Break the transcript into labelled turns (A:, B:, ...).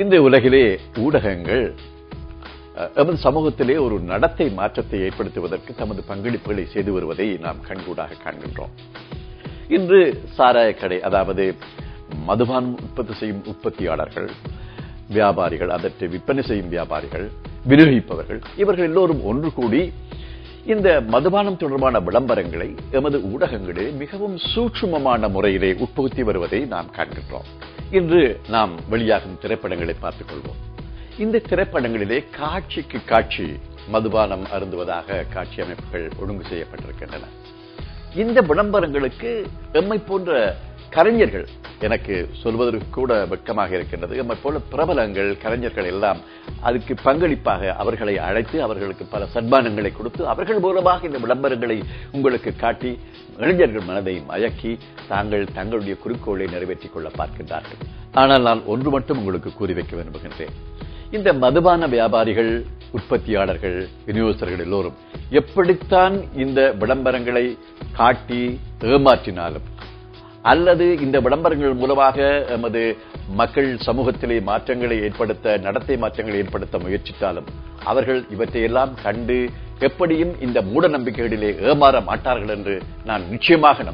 A: இந்த உலகிலே ஊடகங்கள் எமது சமூகத்திலே ஒரு நடத்தை மாற்றத்தை ஏற்படுத்துவதற்கு தமது பங்களிப்புகளை செய்து வருவதை நாம் கண்கூடாக காண்கின்றோம். இன்று சாராய கடை அதாவது மதுபானம் உற்பத்தி செய்யும் உற்பத்தியாளர்கள் வியாபாரிகள் அதற்கு விற்பனை செய்யும் வியாபாரிகள் விநியோகிப்பவர்கள் இவர்கள் எல்லோரும் ஒன்று கூடி இந்த மதுபானம் தொடர்பான விளம்பரங்களை எமது ஊடகங்களில் மிகவும் சூட்சுமமான முறையிலே உட்புகுத்தி வருவதை நாம் காண்கின்றோம். இன்று நாம் வெளியாகும் திரைப்படங்களை பார்த்துக் கொள்வோம் இந்த திரைப்படங்களிலே காட்சிக்கு காட்சி மதுபானம் அருந்துவதாக காட்சி அமைப்புகள் ஒழுங்கு செய்யப்பட்டிருக்கின்றன. இந்த விளம்பரங்களுக்கு எம்மை போன்ற கலைஞர்கள் எனக்கு சொல்வதற்கு கூட வெட்கமாக இருக்கின்றது. நம்மை போல பிரபலங்கள் கலைஞர்கள் எல்லாம் அதுக்கு பங்களிப்பாக அவர்களை அழைத்து அவர்களுக்கு பல சன்மானங்களை கொடுத்து அவர்கள் மூலமாக இந்த விளம்பரங்களை உங்களுக்கு காட்டி இளைஞர்கள் மனதை மயக்கி தாங்கள் தங்களுடைய குறிக்கோளை நிறைவேற்றிக் கொள்ள பார்க்கின்றார்கள். ஆனால் நான் ஒன்று மட்டும் உங்களுக்கு கூறி வைக்க விரும்புகின்றேன். இந்த மதுபான வியாபாரிகள் உற்பத்தியாளர்கள் விநியோகஸ்தர்கள் எல்லோரும் எப்படித்தான் இந்த விளம்பரங்களை காட்டி ஏமாற்றினாலும் அல்லது இந்த விளம்பரங்கள் மூலமாக எமது மக்கள் சமூகத்திலே மாற்றங்களை ஏற்படுத்த நடத்தை மாற்றங்களை ஏற்படுத்த முயற்சித்தாலும் அவர்கள் இவற்றையெல்லாம் கண்டு எப்படியும் இந்த மூட நம்பிக்கைகளிலே ஏமாற மாட்டார்கள் என்று நான் நிச்சயமாக